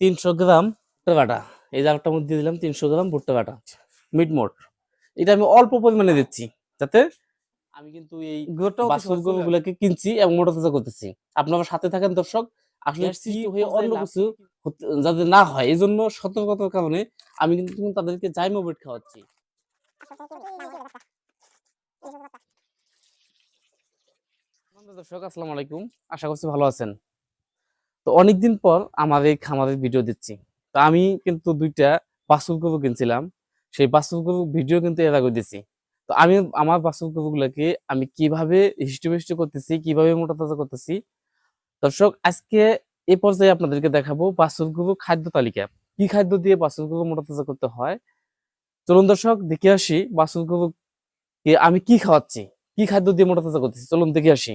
তিনশো গ্রাম ভুট্টা বাটা। এই আরেকটার মধ্যে দিয়ে দিলাম তিনশো গ্রাম ভুট্টা বাটা। মিট মোট। এটা আমি অল্প পরিমাণে দিচ্ছি যাতে আমি কিন্তু এই গরুগুলোকে কিনছি এবং মোটা তাজা করতেছি। আপনারা সাথে থাকেন দর্শক। আসলে হয়ে অন্য কিছু যাতে না হয়। এই জন্য সতর্কতার কারণে আমি কিন্তু তাদেরকে জাইমোবেট খাওয়াচ্ছি। দর্শক আসসালামু আলাইকুম। আশা করছি ভালো আছেন। তো অনেকদিন পর আমার এই খামারের ভিডিও দিচ্ছি। তো আমি কিন্তু দুইটা বাছুর গরু কিনছিলাম। সেই বাছুর গরু ভিডিও কিন্তু এর আগে দিচ্ছি তো আমি আমার বাছুর গরুগুলোকে আমি কীভাবে হিস্টোমিষ্ট করতেছি, কীভাবে মোটা তাজা করতেছি? দর্শক, আজকে এ পর্যায়ে আপনাদেরকে দেখাবো বাছুর গরু খাদ্য তালিকা। কি খাদ্য দিয়ে বাছুর গরু মোটা তাজা করতে হয়? চলুন দর্শক, দেখে আসি বাছুর গরুকে আমি কি খাওয়াচ্ছি? কি খাদ্য দিয়ে মোটা তাজা করতেছি? চলুন দেখে আসি।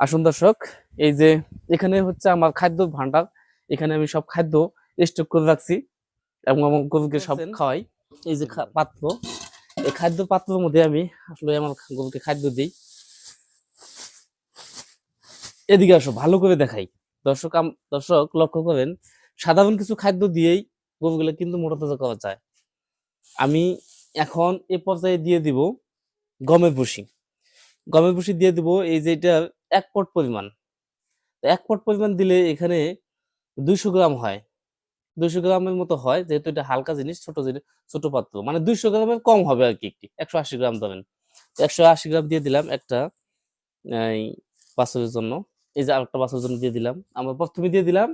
আসুন দর্শক এই যে এখানে হচ্ছে আমার খাদ্য ভান্ডার এখানে আমি সব খাদ্য স্টক করে রাখছি এবং আমার গরুকে সব? খাওয়াই। এই যে পাত্র এই খাদ্য পাত্রের মধ্যে আমি আসলে আমার গরুকে খাদ্য দিই। এদিকে আসো ভালো করে দেখাই। দর্শক দর্শক লক্ষ্য করেন সাধারণ কিছু খাদ্য দিয়েই গরুগুলো কিন্তু মোটা তাজা করা যায়। আমি এখন এ পর্যায়ে দিয়ে দিব গমের ভুসি। গমের ভুসি দিয়ে দিব এই যে এটা এক পট পরিমাণ। এক পট পরিমাণ দিলে এখানে দুইশো গ্রাম হয়। দুইশো গ্রামের মতো হয়, যেহেতু এটা হালকা জিনিস, ছোট জিনিস, ছোট পাত্র। মানে দুইশো গ্রামের কম হবে আর কি একটি, একশো আশি গ্রাম ধরেন। একশো আশি গ্রাম দিয়ে দিলাম একটা বাছরের জন্য। এই যে আরেকটা বাছরের জন্য দিয়ে দিলাম। আমরা প্রথমে দিয়ে দিলাম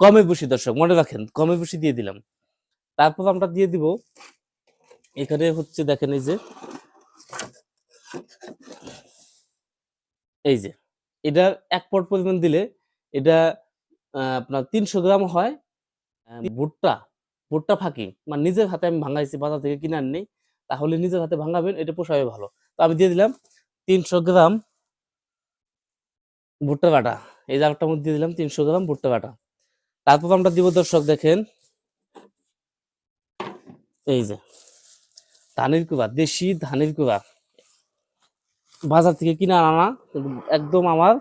গমের ভুসি, দর্শক, মনে রাখেন, গমের ভুসি দিয়ে দিলাম। তারপর আমরা দিয়ে দিব, এখানে হচ্ছে দেখেন এই যে এই যে এটা এক পট পরিমাণ দিলে এটা আপনার তিনশো গ্রাম হয়। আহ, ভুট্টা ভুট্টা ফাঁকি মানে নিজের হাতে আমি ভাঙাইছি বাজার থেকে কিনে আনি তাহলে নিজের হাতে ভাঙাবেন এটা পোষাবে ভালো। তো আমি দিয়ে দিলাম তিনশো গ্রাম ভুট্টা বাটা। এই আরেকটার মধ্যে দিয়ে দিলাম তিনশো গ্রাম ভুট্টা বাটা। তারপর আমরা দিব দর্শক দেখেন। এই যে ধানের কুড়া দেশি ধানের কুড়া বাজার থেকে কিনে আনা একদম আমার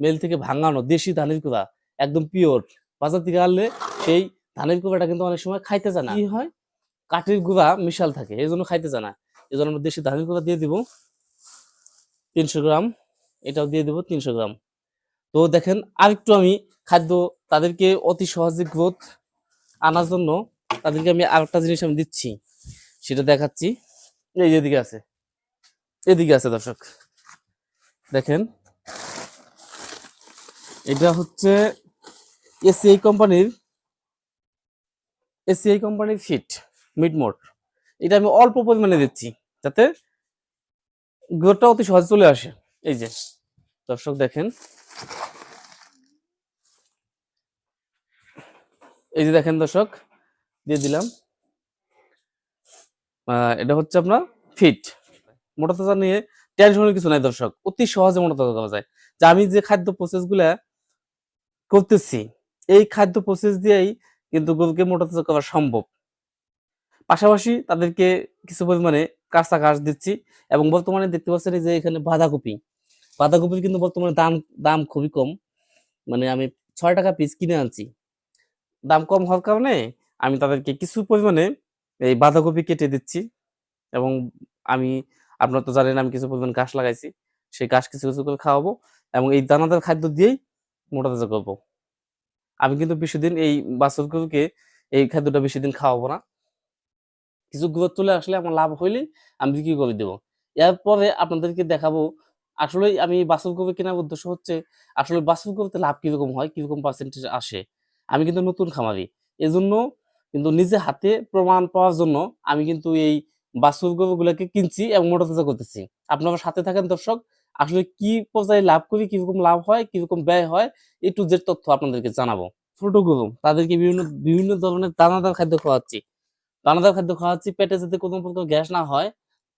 মেল থেকে ভাঙানো দেশি ধানের কুড়া একদম পিওর বাজার থেকে আনলে সেই ধানের কুড়াটা কিন্তু অনেক সময় খাইতে জানা কি হয়? কাঠের গুঁড়া মিশাল থাকে এই জন্য খাইতে জানা এই জন্য আমরা দেশি ধানের কুড়া দিয়ে দিব তিনশো গ্রাম এটাও দিয়ে দিব তিনশো গ্রাম। তো দেখেন আরেকটু আমি খাদ্য তাদেরকে অতি সহজে গ্রোথ আনার জন্য তাদেরকে আমি আরেকটা জিনিস আমি দিচ্ছি সেটা দেখাচ্ছি। এই যে এদিকে আছে। এদিকে আছে, দর্শক। দেখেন, এটা হচ্ছে এসিআই কোম্পানির এসিআই কোম্পানির ফিট মিড মোট এটা আমি অল্প পরিমাণে দিচ্ছি, যাতে গ্রোথটা অতি সহজে চলে আসে। এই যে, দর্শক দেখেন। এই যে দেখেন, দর্শক, দিয়ে দিলাম। এটা হচ্ছে আপনার ফিট মোটা তাজা নিয়ে টেনশনের কিছু নাই দর্শক। অতি সহজে মোটা তাজা করা যায়। যে আমি যে খাদ্য প্রসেসগুলা করতেছি, এই খাদ্য প্রসেস দিয়েই কিন্তু গরুকে মোটা তাজা করা সম্ভব। পাশাপাশি তাদেরকে কিছু পরিমাণে কাঁচা ঘাস দিচ্ছি এবং বর্তমানে দেখতে পাচ্ছেন যে এখানে বাঁধাকপি। বাঁধাকপির কিন্তু বর্তমানে দাম দাম খুবই কম। মানে আমি ছয় টাকা পিস কিনে আনছি। দাম কম হওয়ার কারণে আমি তাদেরকে কিছু পরিমাণে এই বাঁধাকপি কেটে দিচ্ছি এবং আমি আপনারা তো জানেন আমি কিছু পরিমাণ ঘাস লাগাইছি, সেই ঘাস কিছু কিছু করে খাওয়াবো এবং এই দানাদার খাদ্য দিয়েই মোটা তাজা করব। আমি কিন্তু বেশি দিন এই বাছুর গরুকে এই খাদ্যটা বেশি দিন খাওয়াবো না। কিছু গ্রোথ চলে আসলে আমার লাভ হইলেই আমি বিক্রি করে দেবো। এরপরে আপনাদেরকে দেখাবো আসলে আমি বাছুর গরু কেনার উদ্দেশ্য হচ্ছে, আসলে বাছুর গরুতে লাভ কীরকম হয়, কীরকম পার্সেন্টেজ আসে? আমি কিন্তু নতুন খামারি। এজন্য কিন্তু নিজে হাতে প্রমাণ পাওয়ার জন্য আমি কিন্তু এই বাছুর গরুগুলোকে কিনছি এবং মোটা তাজা করতেছি। আপনারা সাথে থাকেন, দর্শক। আসলে কি পর্যায়ে লাভ করি, কীরকম লাভ হয়, কীরকম ব্যয় হয় এই টু জেড তথ্য আপনাদেরকে জানাব। ছোট গরু তাদেরকে বিভিন্ন বিভিন্ন ধরনের দানাদার খাদ্য খাওয়াচ্ছি। দানাদার খাদ্য খাওয়াচ্ছি, পেটে যাতে কোনো প্রকার গ্যাস না হয়,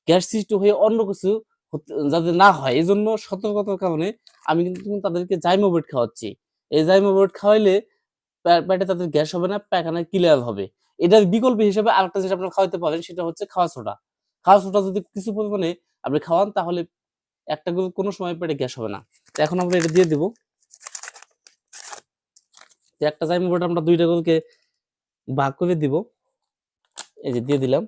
গ্যাস সৃষ্টি হয়ে অন্য কিছু যাতে না হয়। এই জন্য সতর্কতার কারণে আমি কিন্তু তাদেরকে জাইমোবেট খাওয়াচ্ছি। এই জাইমোবেট খাওয়াইলে পেটে তাদের গ্যাস হবে না পায়খানা ক্লিয়ার হবে। এটার বিকল্প হিসেবে আরেকটা জিনিস আপনারা খাওয়াতে পারেন, সেটা হচ্ছে খাওয়া সোডা। খাওয়া সোডা যদি কিছু পরিমাণে আপনি খাওয়ান, তাহলে একটা কোনো সময় পেটে গ্যাস হবে না। এখন আমরা এটা দিয়ে দিব। একটা জাইমা বোর্ড আমরা দুইটা গরুকে ভাগ করে দিব। এই যে দিয়ে দিলাম।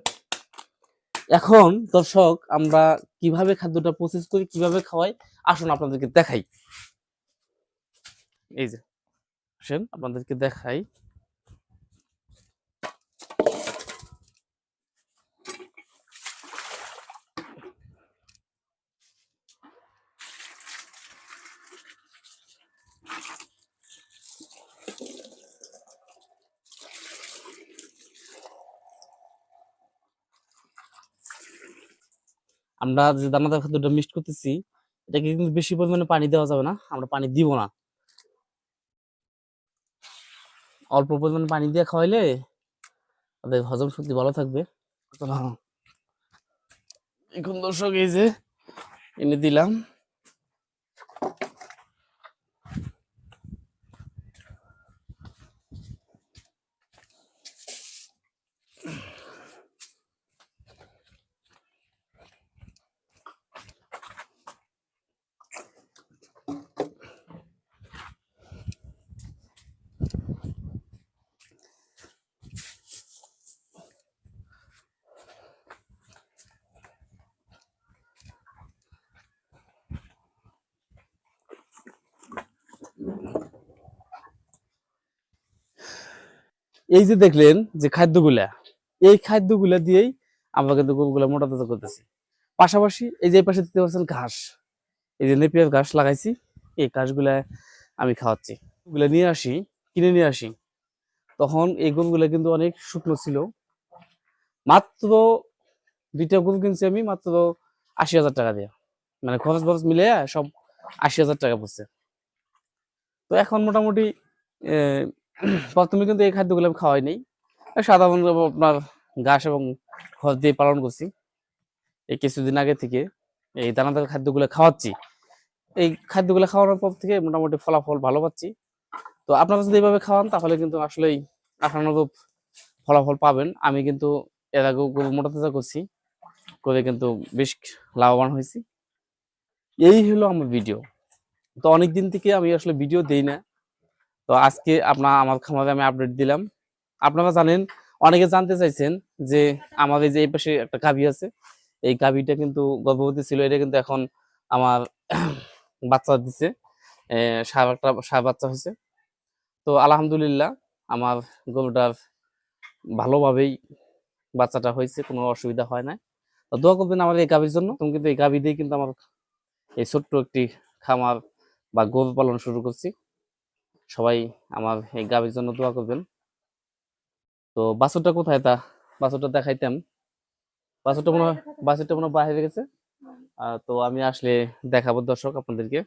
এখন দর্শক, আমরা কীভাবে খাদ্যটা প্রসেস করি, কীভাবে খাওয়াই, আসুন আপনাদেরকে দেখাই। এই যে আপনাদেরকে দেখাই। আমরা যে দানাদার খাদ্যটা মিক্সড করতেছি, এটাকে কিন্তু বেশি পরিমাণে পানি দেওয়া যাবে না, আমরা পানি দিব না। অল্প পরিমাণে পানি দিয়ে খাওয়াইলে তাদের হজম শক্তি ভালো থাকবে। এখন দর্শক এই যে এনে দিলাম। এই যে দেখলেন যে খাদ্যগুলা, এই খাদ্যগুলা দিয়েই আমরা কিন্তু গরুগুলা মোটা তাজা করতেছি। পাশাপাশি এই যে পাশে দিতে পারছেন ঘাস। এই যে নেপিয়ার ঘাস লাগাইছি, এই ঘাসগুলা আমি খাওয়াচ্ছি। এগুলা নিয়ে আসি, কিনে নিয়ে আসি। তখন এই গরুগুলা কিন্তু অনেক শুকনো ছিল। মাত্র দুইটা গরু কিনছি আমি, মাত্র আশি হাজার টাকা দিয়ে। মানে খরচ বরচ মিলে সব আশি হাজার টাকা পড়ছে। তো এখন মোটামুটি প্রথমে কিন্তু এই খাদ্যগুলো আমি খাওয়াই নেই। সাধারণত আপনার ঘাস এবং খড় দিয়ে পালন করছি। এই কিছুদিন আগে থেকে এই দানাদার খাদ্যগুলো খাওয়াচ্ছি। এই খাদ্যগুলো খাওয়ানোর পর থেকে মোটামুটি ফলাফল ভালো পাচ্ছি। তো আপনারা যদি এইভাবে খাওয়ান, তাহলে কিন্তু আসলেই আশানুরূপ ফলাফল পাবেন। আমি কিন্তু এর আগেও গরু মোটা তাজা করছি, করে কিন্তু বেশ লাভবান হয়েছি। এই হলো আমার ভিডিও তো অনেক দিন থেকে আমি আসলে ভিডিও দেই না। তো আজকে আপনার আমার খামারে আমি আপডেট দিলাম। আপনারা জানেন, অনেকে জানতে চাইছেন যে এই যে এই পাশে একটা গাভী আছে, এই গাভীটা কিন্তু গর্ভবতী ছিল, এটা কিন্তু এখন আমার বাচ্চা দিছে সার একটা সার বাচ্চা হয়েছে। তো আলহামদুলিল্লাহ, আমার গরুটার ভালোভাবেই বাচ্চাটা হয়েছে, কোনো অসুবিধা হয় না তো দোয়া করবেন আমার এই গাভীর জন্য। তুমি কিন্তু এই গাভী দিয়ে কিন্তু আমার এই ছোট্ট একটি খামার বা গরু পালন শুরু করছি। সবাই আমার এই গাভীর জন্য দোয়া করবেন। তো বাসুরটা কোথায় তা? বাসুরটা দেখাইতাম। বাসুরটা মনে হয় বাসুরটা মনে হয় বাইরে গেছে। তো আমি আসলে দেখাবো দর্শক আপনাদেরকে।